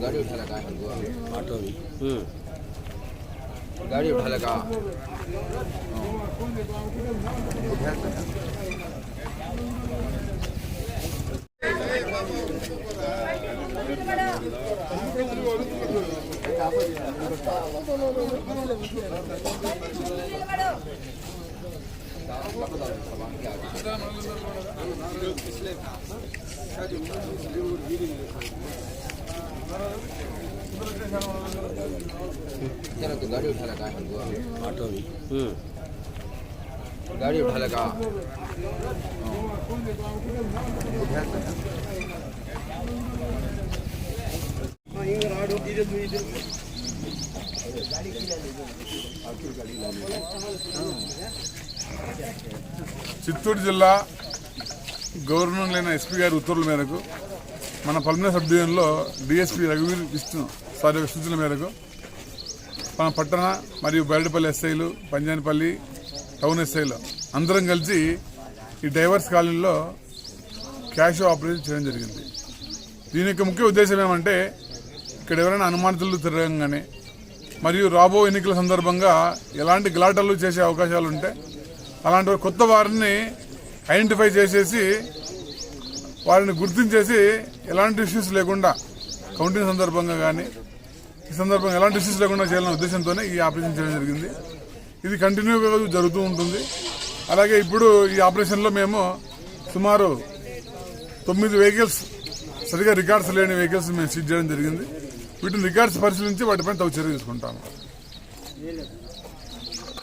गाड़ी उठा लगा ऑटो में गाड़ी उठा लगा जरा तो गाड़ी उठा लगा ऑटो में गाड़ी उठा लगा చిత్తూరు జిల్లా గవర్నర్ లేని ఎస్పీ గారి ఉత్తర్వుల మేరకు మన పల్మనే సబ్ డివిజన్లో డిఎస్పీ రఘువీర్ విష్ణు సారీ సూచనల మేరకు మన పట్టణ మరియు బయటపల్లి ఎస్ఐలు పంజానిపల్లి టౌన్ ఎస్ఐలు అందరం కలిసి ఈ డైవర్స్ కాలనీలో క్యాష్ ఆపరేషన్ చేయడం జరిగింది. దీని యొక్క ముఖ్య ఉద్దేశం ఏమంటే ఇక్కడ ఎవరైనా అనుమానితులు తిరగంగానే మరియు రాబో ఎన్నికల సందర్భంగా ఎలాంటి గలాటలు చేసే అవకాశాలు ఉంటాయి అలాంటి కొత్త వారిని ఐడెంటిఫై చేసేసి వారిని గుర్తించేసి ఎలాంటి ఇష్యూస్ లేకుండా కౌంటింగ్ సందర్భంగా కానీ ఈ సందర్భంగా ఎలాంటి ఇష్యూస్ లేకుండా చేయాలనే ఉద్దేశంతోనే ఈ ఆపరేషన్ చేయడం జరిగింది. ఇది కంటిన్యూగా జరుగుతూ ఉంటుంది. అలాగే ఇప్పుడు ఈ ఆపరేషన్లో మేము సుమారు తొమ్మిది వెహికల్స్ సరిగా రికార్డ్స్ లేని వెహికల్స్ మేము సీజ్ చేయడం జరిగింది. వీటిని రికార్డ్స్ పరిశీలించి వాటిపైన తగు చర్య తీసుకుంటాను.